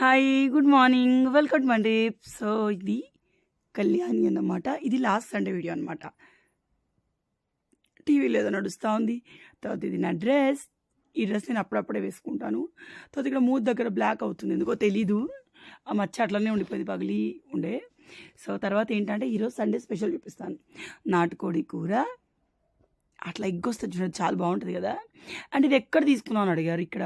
Hi good morning welcome Monday so ఇది కళ్యాణి అన్నమాట. ఇది లాస్ట్ సండే వీడియో అనమాట టీవీలో ఏదో నడుస్తూ ఉంది. తర్వాత ఇది నా డ్రెస్ ఈ డ్రెస్ నేను అప్పుడప్పుడే వేసుకుంటాను. తర్వాత ఇక్కడ మూత్ దగ్గర బ్లాక్ అవుతుంది. ఎందుకో తెలీదు. ఆ మచ్చ అట్లనే ఉండిపోయింది పగిలి ఉండే. సో తర్వాత ఏంటంటే ఈరోజు సండే స్పెషల్ చూపిస్తాను. నాటుకోడి కూర అట్లా ఎగ్ వస్తుంది చూడండి చాలా బాగుంటుంది కదా. అండ్ ఇది ఎక్కడ తీసుకున్నాను అని అడిగారు ఇక్కడ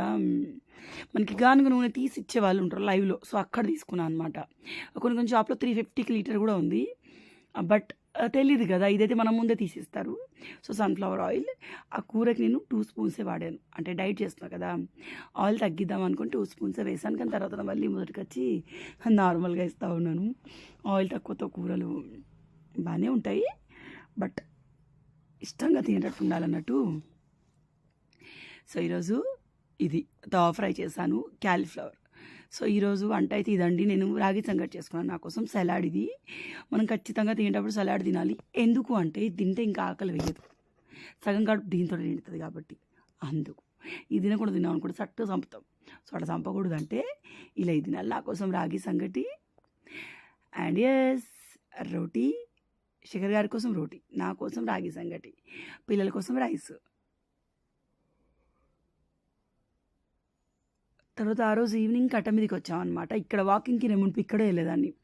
మనకి గానుగ నూనె తీసి ఇచ్చే వాళ్ళు ఉంటారు లైవ్లో సో అక్కడ తీసుకున్నాను అనమాట కొన్ని కొన్ని షాప్లో త్రీ ఫిఫ్టీకి లీటర్ కూడా ఉంది. బట్ తెలియదు కదా ఇదైతే మనం ముందే తీసిస్తారు. సో సన్ఫ్లవర్ ఆయిల్ ఆ కూరకి నేను టూ స్పూన్సే వాడాను. అంటే డైట్ చేస్తున్నా కదా ఆయిల్ తగ్గిద్దాం అనుకుని టూ స్పూన్సే వేసాను కానీ తర్వాత మళ్ళీ మొదటికి వచ్చి నార్మల్గా ఇస్తూ ఉన్నాను. ఆయిల్ తక్కువతో కూరలు బాగానే ఉంటాయి బట్ ఇష్టంగా తినేటట్టు ఉండాలన్నట్టు. సో ఈరోజు ఇది తవా ఫ్రై చేశాను క్యాలీఫ్లవర్. సో ఈరోజు వంట అయితే ఇదండి. నేను రాగి సంగటి చేసుకున్నాను నా కోసం సలాడ్ ఇది. మనం ఖచ్చితంగా తినేటప్పుడు సలాడ్ తినాలి. ఎందుకు అంటే ఇది తింటే ఇంకా ఆకలి వేయదు. సగం కడుపు దీంతో నిండుతుంది కాబట్టి. అందుకు ఇది తినకుండా తిన్నాం అనుకుంటే చట్టు చంపుతాం సో అట్లా చంపకూడదు అంటే ఇలా ఇది తినాలి. నా కోసం రాగి సంగటి. అండ్ ఎస్ రోటీ. శిఖర్ గారి కోసం రోటీ నా కోసం రాగి సంగటి పిల్లల కోసం రైస్. తర్వాత ఆ రోజు ఈవినింగ్ కట్ట మీదకి వచ్చామన్నమాట. ఇక్కడ వాకింగ్కి నేను మునుపు ఇక్కడే వెళ్ళేదాన్ని.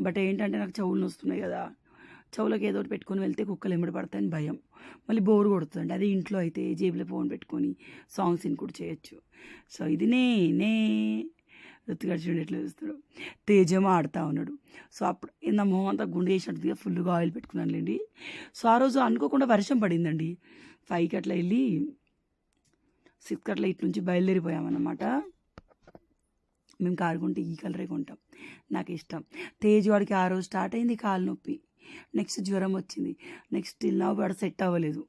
బట్ ఏంటంటే నాకు చెవులు వస్తున్నాయి కదా. చెవులకు ఏదో ఒకటి పెట్టుకొని వెళ్తే కుక్కలు ఎమ్మడి పడతాయని భయం. మళ్ళీ బోర్ కొడుతుంది అదే ఇంట్లో అయితే జేబులో ఫోన్ పెట్టుకొని సాంగ్స్ ఇన్కూడ్ చేయొచ్చు. సో ఇది నేనే నే రుతుగాడు చూడండి ఎట్లా చూస్తాడు. తేజం ఆడుతూ ఉన్నాడు. సో అప్పుడు నా మొహం అంతా గుండె వేసినట్టుగా ఫుల్గా ఆయిల్ పెట్టుకున్నానులేండి. సో ఆ రోజు అనుకోకుండా వర్షం పడిందండి. ఫైవ్కి అట్లా వెళ్ళి సిక్స్కి అట్లా ఇటు నుంచి బయలుదేరిపోయామన్నమాట. మేము కారు కొంటే ఈ కలరే కొంటాం. నాకు ఇష్టం. తేజ్ వాడికి ఆ రోజు స్టార్ట్ అయింది కాలు నొప్పి. నెక్స్ట్ జ్వరం వచ్చింది. నెక్స్ట్ ఇలా వాడు సెట్ అవ్వలేదు.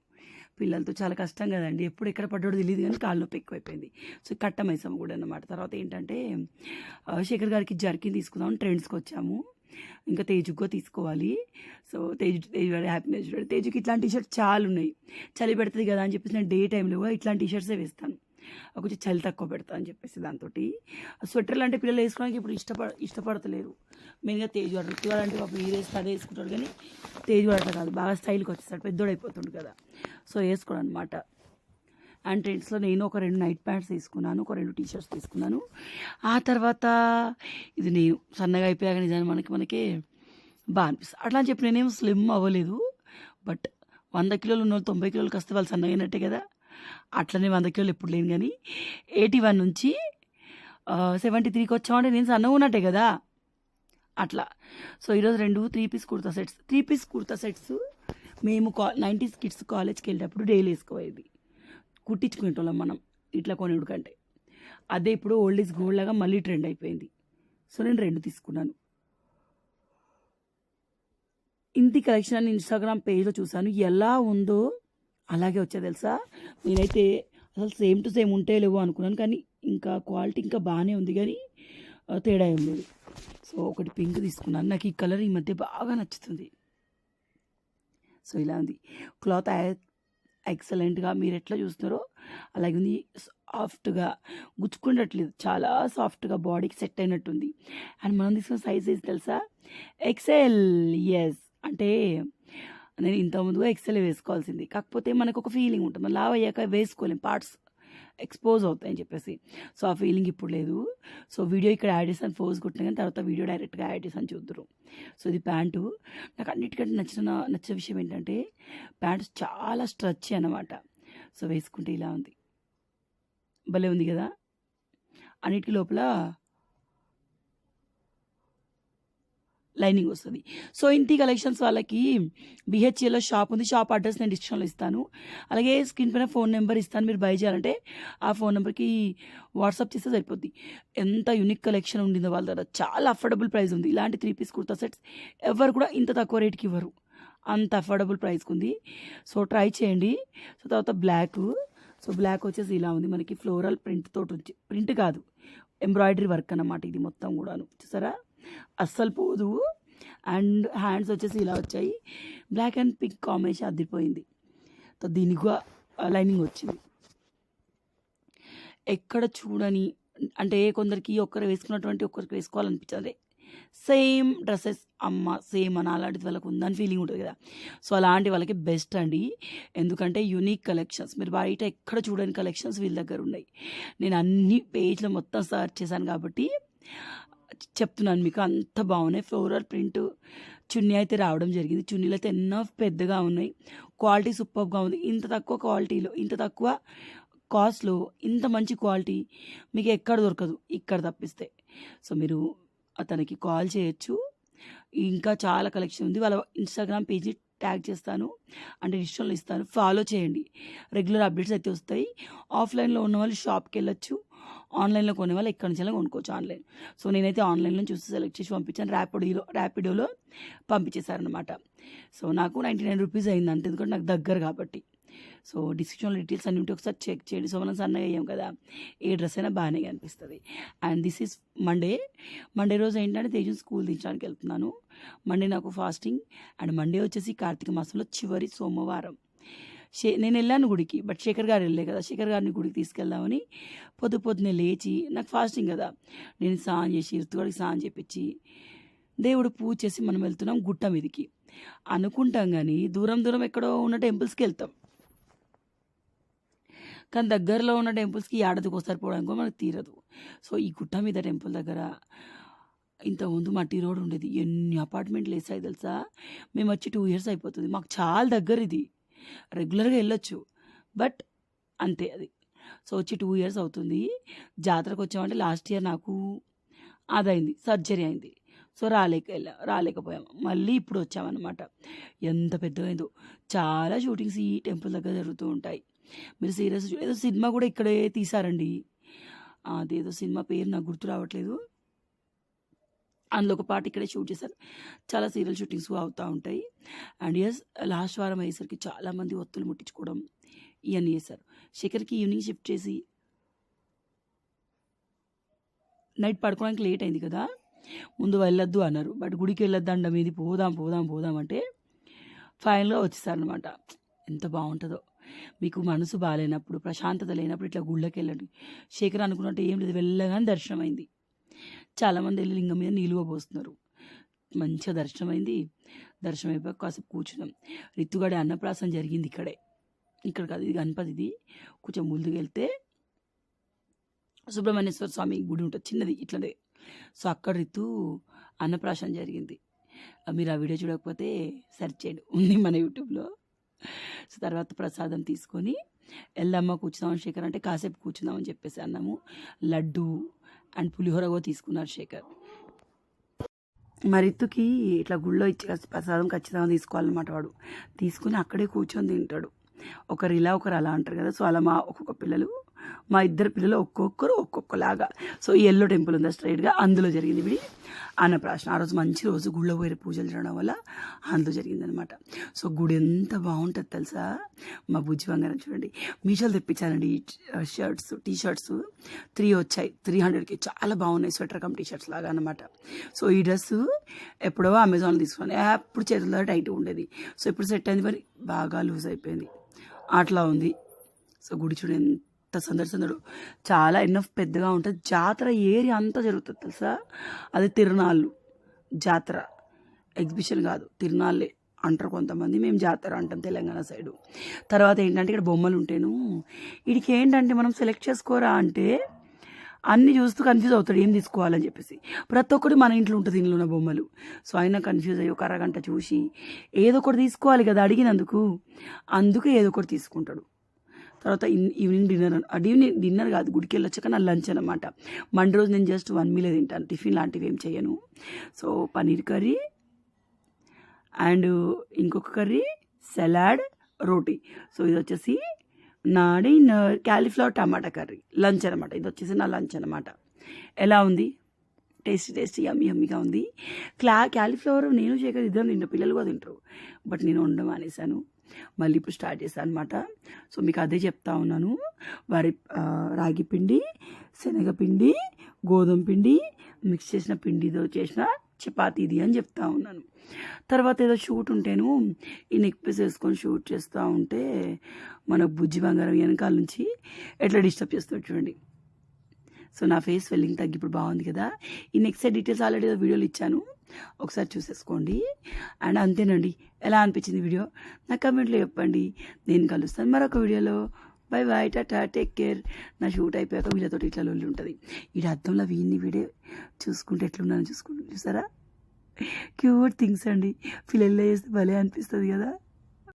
పిల్లలతో చాలా కష్టం కదండి. ఎప్పుడు ఎక్కడ పడ్డాడో తెలియదు కానీ కాళ్ళ నొప్పి ఎక్కువైపోయింది. సో కట్టమైసాము కూడా అనమాట తర్వాత ఏంటంటే శేఖర్ గారికి జర్కిన్ తీసుకుందాం ట్రెండ్స్కి వచ్చాము. ఇంకా తేజుగా తీసుకోవాలి. సో తేజు తేజు హ్యాపీనెస్ తేజుకి ఇట్లాంటి టీషర్ట్స్ చాలా ఉన్నాయి చలి పెడుతుంది కదా అని చెప్పేసి నేను డే టైంలో కూడా ఇట్లాంటి టీషర్ట్సే వేస్తాను. కొంచెం చలి తక్కువ పెడతా అని చెప్పేసి దాంతో స్వెటర్లు అంటే పిల్లలు వేసుకోవడానికి ఇప్పుడు ఇష్టపడ ఇష్టపడతలేరు. మెయిన్గా తేజ్ వాటర్. ఋతు అంటే పాపం ఈ వేస్తే అదే వేసుకుంటాడు కానీ తేజ్ వాటర్ కాదు. బాగా స్టైల్కి వచ్చేస్తాడు పెద్దోడు అయిపోతుండు కదా. సో వేసుకోడు అనమాట అండ్ ట్రెండ్స్లో నేను ఒక రెండు నైట్ ప్యాంట్స్ తీసుకున్నాను ఒక రెండు టీషర్ట్స్ తీసుకున్నాను. ఆ తర్వాత ఇది నేను సన్నగా అయిపోయాక నిజాన్ని మనకి మనకే బాగా అనిపిస్తుంది. అట్లా అని చెప్పి నేనేం స్లిమ్ అవ్వలేదు. బట్ వంద కిలోలు ఉన్న వాళ్ళు తొంభై కిలోలకు వస్తే వాళ్ళు సన్నగా అయినట్టే కదా. అట్లనే వంద కిలోలు ఎప్పుడు లేను కానీ ఎయిటీ వన్ నుంచి సెవెంటీ త్రీకి వచ్చామంటే నేను సన్నగా ఉన్నట్టే కదా. అట్లా. సో ఈరోజు రెండు three piece kurta sets. Three piece kurta sets మేము కా నైంటీస్ కిడ్స్ కాలేజ్కి వెళ్ళేటప్పుడు డైలీ వేసుకోవేది కుట్టించుకునేటోళ్ళం మనం ఇట్లా కొనేడు కంటే. అదే ఇప్పుడు ఓల్డ్ ఈజ్ గోల్డ్ లాగా మళ్ళీ ట్రెండ్ అయిపోయింది. సో నేను రెండు తీసుకున్నాను. ఇంటి కలెక్షన్ అని ఇన్స్టాగ్రామ్ పేజ్లో చూశాను. ఎలా ఉందో అలాగే వచ్చా తెలుసా? నేనైతే అసలు సేమ్ టు సేమ్ ఉంటే లేవో అనుకున్నాను కానీ ఇంకా క్వాలిటీ ఇంకా బాగానే ఉంది కానీ తేడా ఏం లేదు. సో ఒకటి పింక్ తీసుకున్నాను. నాకు ఈ కలర్ ఈ మధ్య బాగా నచ్చుతుంది. సో ఇలా ఉంది. క్లాత్ ఎక్సలెంట్గా మీరు ఎట్లా చూస్తున్నారో అలాగే ఉంది. సాఫ్ట్గా గుచ్చుకున్నట్లేదు. చాలా సాఫ్ట్గా బాడీకి సెట్ అయినట్టుంది. అండ్ మనం తీసుకున్న సైజ్ ఏది తెలుసా? ఎక్సెల్ ఎస్ అంటే నేను ఇంతకుముందుగా ఎక్సెల్ వేసుకోవాల్సింది. కాకపోతే మనకు ఒక ఫీలింగ్ ఉంటుంది. మనం లావ్ అయ్యాక వేసుకోలేం. పార్ట్స్ ఎక్స్పోజ్ అవుతాయని చెప్పేసి. సో ఆ ఫీలింగ్ ఇప్పుడు లేదు. సో వీడియో ఇక్కడ యాడ్ చేసాను ఫోజ్ కొట్టిన కానీ తర్వాత వీడియో డైరెక్ట్గా యాడ్ చేసాను చూద్దరు. సో ఇది ప్యాంటు నాకు అన్నిటికంటే నచ్చిన నచ్చిన విషయం ఏంటంటే ప్యాంట్ చాలా స్ట్రెచ్ అనమాట సో వేసుకుంటే ఇలా ఉంది. భలే ఉంది కదా? అన్నిటి లోపల లైనింగ్ వస్తుంది. సో ఇంటి కలెక్షన్స్ వాళ్ళకి బిహెచ్ఏలో షాప్ ఉంది. షాప్ అడ్రస్ నేను డిస్క్రిప్షన్లో ఇస్తాను. అలాగే స్క్రీన్ పైన ఫోన్ నెంబర్ ఇస్తాను. మీరు బై చేయాలంటే ఆ ఫోన్ నెంబర్కి వాట్సాప్ చేస్తే సరిపోద్ది. ఎంత యూనిక్ కలెక్షన్ ఉండిందో వాళ్ళ దగ్గర. చాలా అఫోర్డబుల్ ప్రైస్ ఉంది. ఇలాంటి త్రీ పీస్ కుర్తా సెట్స్ ఎవరు కూడా ఇంత తక్కువ రేట్కి ఇవ్వరు. అంత అఫోర్డబుల్ ప్రైస్కి ఉంది. సో ట్రై చేయండి. సో తర్వాత బ్లాక్. సో బ్లాక్ వచ్చేసి ఇలా ఉంది. మనకి ఫ్లోరల్ ప్రింట్ తోటి ప్రింట్ కాదు. ఎంబ్రాయిడరీ వర్క్ అన్నమాట ఇది మొత్తం కూడాను. చూసారా? అస్సలు పోదు. అండ్ హ్యాండ్స్ వచ్చేసి ఇలా వచ్చాయి. బ్లాక్ అండ్ పింక్ కాంబినేషన్ అద్దిపోయింది దీనికి కూడా లైనింగ్ వచ్చింది. ఎక్కడ చూడని అంటే కొందరికి ఒక్కరు వేసుకున్నటువంటి ఒక్కరికి వేసుకోవాలనిపించదు. సేమ్ డ్రెస్సెస్ అమ్మ సేమ్ అని అలాంటిది వాళ్ళకి ఉందని ఫీలింగ్ ఉంటుంది కదా. సో అలాంటి వాళ్ళకి బెస్ట్ అండి. ఎందుకంటే యూనిక్ కలెక్షన్స్. మీరు బయట ఎక్కడ చూడని కలెక్షన్స్ వీళ్ళ దగ్గర ఉన్నాయి. నేను అన్ని పేజ్లో మొత్తం సర్చ్ చేశాను కాబట్టి చెప్తున్నాను మీకు అంత బాగున్నాయి. ఫ్లోరల్ ప్రింట్ చున్నీ అయితే రావడం జరిగింది. చున్నీలు అయితే ఎన్నో పెద్దగా ఉన్నాయి. క్వాలిటీ సూపర్గా ఉంది. ఇంత తక్కువ క్వాలిటీలో ఇంత తక్కువ కాస్ట్లో ఇంత మంచి క్వాలిటీ మీకు ఎక్కడ దొరకదు ఇక్కడ తప్పిస్తే. సో మీరు అతనికి కాల్ చేయొచ్చు. ఇంకా చాలా కలెక్షన్ ఉంది. వాళ్ళ ఇన్స్టాగ్రామ్ పేజీ ట్యాగ్ చేస్తాను. అంటే ఇన్స్టాల్లో ఇస్తాను. ఫాలో చేయండి. రెగ్యులర్ అప్డేట్స్ అయితే వస్తాయి. ఆఫ్లైన్లో ఉన్న వాళ్ళు షాప్కి వెళ్ళొచ్చు. ఆన్లైన్లో కొనేవాళ్ళు ఎక్కడి నుంచి కొనుక్కోవచ్చు ఆన్లైన్. సో నేనైతే ఆన్లైన్లో చూసి సెలెక్ట్ చేసి పంపించాను. ర్యాపిడోలో ర్యాపిడోలో పంపించేశారనమాట సో నాకు నైంటీ నైన్ రూపీస్ అయింది అంటే ఎందుకంటే నాకు దగ్గర కాబట్టి. సో డిస్క్రిప్షన్లో డీటెయిల్స్ అన్ని ఉంటే ఒకసారి చెక్ చేయండి. సో మనం సన్నగా అయ్యాం కదా. ఏ డ్రెస్ అయినా బాగానే కనిపిస్తుంది. And this is Monday. Monday రోజు ఏంటంటే తేజు స్కూల్ దించడానికి వెళ్తున్నాను. మండే నాకు ఫాస్టింగ్. అండ్ మండే వచ్చేసి కార్తీక మాసంలో చివరి సోమవారం. షే నేను వెళ్ళాను గుడికి బట్ శేఖర్ గారు వెళ్ళే కదా. శేఖర్ గారిని గుడికి తీసుకెళ్దామని పొద్దు పొద్దునే లేచి నాకు ఫాస్టింగ్ కదా. నేను స్నానం చేసి ఋతుగాడికి స్నానం చేపించి దేవుడు పూజ చేసి మనం వెళ్తున్నాం గుట్ట మీదకి. అనుకుంటాం కానీ దూరం దూరం ఎక్కడో ఉన్న టెంపుల్స్కి వెళ్తాం. కానీ దగ్గరలో ఉన్న టెంపుల్స్కి ఏడాదికి ఒకసారి పోవడానికి మనకు తీరదు. సో ఈ గుట్ట మీద టెంపుల్ దగ్గర ఇంతకుముందు మట్టి రోడ్ ఉండేది. ఎన్ని అపార్ట్మెంట్లు వేసాయి తెలుసా? మేము వచ్చి టూ ఇయర్స్ అయిపోతుంది. మాకు చాలా దగ్గర ఇది రెగ్యులర్గా వెళ్ళొచ్చు. బట్ అంతే అది. సో వచ్చి టూ ఇయర్స్ అవుతుంది. జాతరకు వచ్చామంటే లాస్ట్ ఇయర్ నాకు అదైంది. సర్జరీ అయింది. సో రాలేక వెళ్ళా. రాలేకపోయాం. మళ్ళీ ఇప్పుడు వచ్చామన్నమాట. ఎంత పెద్దగా అయిందో చాలా షూటింగ్స్ ఈ టెంపుల్ దగ్గర జరుగుతూ ఉంటాయి. మీరు సీరియస్ ఏదో సినిమా కూడా ఇక్కడే తీసారండి అదేదో సినిమా పేరు నాకు గుర్తు రావట్లేదు. అందులో ఒక పాట ఇక్కడే షూట్ చేశారు చాలా సీరియల్ షూటింగ్స్ అవుతూ ఉంటాయి. అండ్ ఎస్ లాస్ట్ వారం అయ్యేసరికి చాలామంది ఒత్తులు ముట్టించుకోవడం ఇవన్నీ చేశారు. శేఖర్కి ఈవినింగ్ షిఫ్ట్ చేసి నైట్ పడుకోవడానికి లేట్ అయింది కదా. ముందు వెళ్ళొద్దు అన్నారు. బట్ గుడికి వెళ్ళొద్దు అండ మీది పోదాం పోదాం పోదాం అంటే ఫైనల్గా వచ్చేసారనమాట ఎంత బాగుంటుందో. మీకు మనసు బాగాలేనప్పుడు ప్రశాంతత లేనప్పుడు ఇట్లా గుళ్ళకి వెళ్ళండి శేఖర్ అనుకున్నట్టు ఏం లేదు. వెళ్ళగానే దర్శనం అయింది చాలామంది వెళ్ళి లింగం మీద నిలువ పోస్తున్నారు మంచిగా దర్శనం అయింది దర్శనం అయిపోయి కాసేపు కూర్చున్నాం. రిత్తుగాడి అన్నప్రాసం జరిగింది ఇక్కడే. ఇక్కడ కాదు ఇది గణపతిది. కొంచెం ముందుకు వెళ్తే సుబ్రహ్మణ్యేశ్వర స్వామి గుడి ఉంటుంది. చిన్నది ఇట్లనే. సో అక్కడ రితు అన్నప్రాసం జరిగింది. మీరు ఆ వీడియో చూడకపోతే సెర్చ్ చేయండి. ఉంది మన యూట్యూబ్లో. సో తర్వాత ప్రసాదం తీసుకొని ఎల్లమ్మ కూర్చుందామని శేఖర్ అంటే కాసేపు కూర్చుందామని చెప్పేసి అన్నాము. లడ్డు అండ్ పులిహోర కూడా తీసుకున్నారు శేఖర్. మరిత్తుకి ఇట్లా గుళ్ళో ఇచ్చి ప్రసాదం ఖచ్చితంగా తీసుకోవాలన్నమాట వాడు. తీసుకుని అక్కడే కూర్చొని తింటాడు. ఒకరు ఇలా ఒకరు అలా అంటారు కదా సో అలా మా ఒక్కొక్క పిల్లలు మా ఇద్దరు పిల్లలు ఒక్కొక్కరు ఒక్కొక్కలాగా. సో ఈ ఎల్లో టెంపుల్ ఉందా స్ట్రైట్గా అందులో జరిగింది విడి. అన్నప్రాశనం ఆ రోజు మంచి రోజు గుళ్ళో పోయి పూజలు జరగడం వల్ల అందులో జరిగిందనమాట సో గుడి ఎంత బాగుంటుంది తెలుసా? మా బుజ్జి బంగారం చూడండి. మీషోలు తెప్పించానండి ఈ షర్ట్స్ టీ షర్ట్స్ త్రీ వచ్చాయి. త్రీ హండ్రెడ్కి చాలా బాగున్నాయి స్వెటర్ కమ్ టీ షర్ట్స్ లాగా అనమాట సో ఈ డ్రెస్ ఎప్పుడో అమెజాన్లో తీసుకుని ఎప్పుడు చేతుల్లో టైట్ ఉండేది. సో ఇప్పుడు సెట్ అయింది మరి. బాగా లూజ్ అయిపోయింది. అట్లా ఉంది. సో గుడి చూడండి అంత సందడి సందడు. చాలా ఎన్నో పెద్దగా ఉంటుంది. జాతర ఏరియా అంతా జరుగుతుంది తెలుసా? అది తిరునాళ్ళు. జాతర. ఎగ్జిబిషన్ కాదు. తిరునాళ్ళే అంటారు కొంతమంది. మేము జాతర అంటాం తెలంగాణ సైడు. తర్వాత ఏంటంటే ఇక్కడ బొమ్మలు ఉంటాను. వీడికి ఏంటంటే మనం సెలెక్ట్ చేసుకోరా అంటే అన్నీ చూస్తూ కన్ఫ్యూజ్ అవుతాడు. ఏం తీసుకోవాలని చెప్పేసి. ప్రతి ఒక్కటి మన ఇంట్లో ఉంటుంది ఇంట్లో ఉన్న బొమ్మలు. సో ఆయన కన్ఫ్యూజ్ అయ్యి ఒక అరగంట చూసి ఏదో ఒకటి తీసుకోవాలి కదా అడిగినందుకు. అందుకే ఏదో ఒకటి తీసుకుంటాడు. తర్వాత ఈవినింగ్ డిన్నర్ ఈవినింగ్ డిన్నర్ కాదు గుడికి వెళ్ళొచ్చాక నా లంచ్ అనమాట మండే రోజు నేను జస్ట్ వన్ మీలే తింటాను టిఫిన్ లాంటివి ఏం చేయను. సో పనీర్ కర్రీ అండ్ ఇంకొక కర్రీ సలాడ్ రోటీ. సో ఇది వచ్చేసి నాడి క్యాలీఫ్లవర్ టమాటా కర్రీ. లంచ్ అనమాట ఇది వచ్చేసి నా లంచ్ అనమాట ఎలా ఉంది? టేస్టీ టేస్టీ యమ్మీ యమ్మీగా ఉంది. క్లా క్యాలీఫ్లవర్ నేను శేఖర్ ఇద్దరు నిన్న పిల్లలు కూడా తింటారు. బట్ నేను వండడం మానేశాను మళ్ళీ ఇప్పుడు స్టార్ట్ చేశాను అనమాట సో మీకు అదే చెప్తా ఉన్నాను. వరి రాగి పిండి శనగపిండి గోధుమ పిండి మిక్స్ చేసిన పిండితో చేసిన చపాతీ ఇది అని చెప్తా ఉన్నాను. తర్వాత ఏదో షూట్ ఉంటేను ఈ నెక్ పీస్ వేసుకొని షూట్ చేస్తూ ఉంటే మన బుజ్జి బంగారం వెనకాల నుంచి ఎట్లా డిస్టర్బ్ చేస్తాడు చూడండి. సో నా ఫేస్ వెల్లింగ్ తగ్గి ఇప్పుడు బాగుంది కదా. ఈ నెక్స్ట్ డీటెయిల్స్ ఆల్రెడీ వీడియోలు ఇచ్చాను. ఒకసారి చూసేసుకోండి. అండ్ అంతేనండి. ఎలా అనిపించింది వీడియో? నా కమెంట్లో చెప్పండి. నేను కలుస్తాను మరొక వీడియోలో. Bye bye tata take care. నా షూట్ అయిపోయాక వీళ్ళతో ఇట్లా లొల్లి ఉంటుంది. ఈ అర్థంలో వీడిని వీడే. చూసుకుంటే ఎట్లున్నాను చూసుకుంటూ చూసారా? క్యూట్ థింగ్స్ అండి. పిల్లల్లో చేస్తే భలే అనిపిస్తుంది కదా.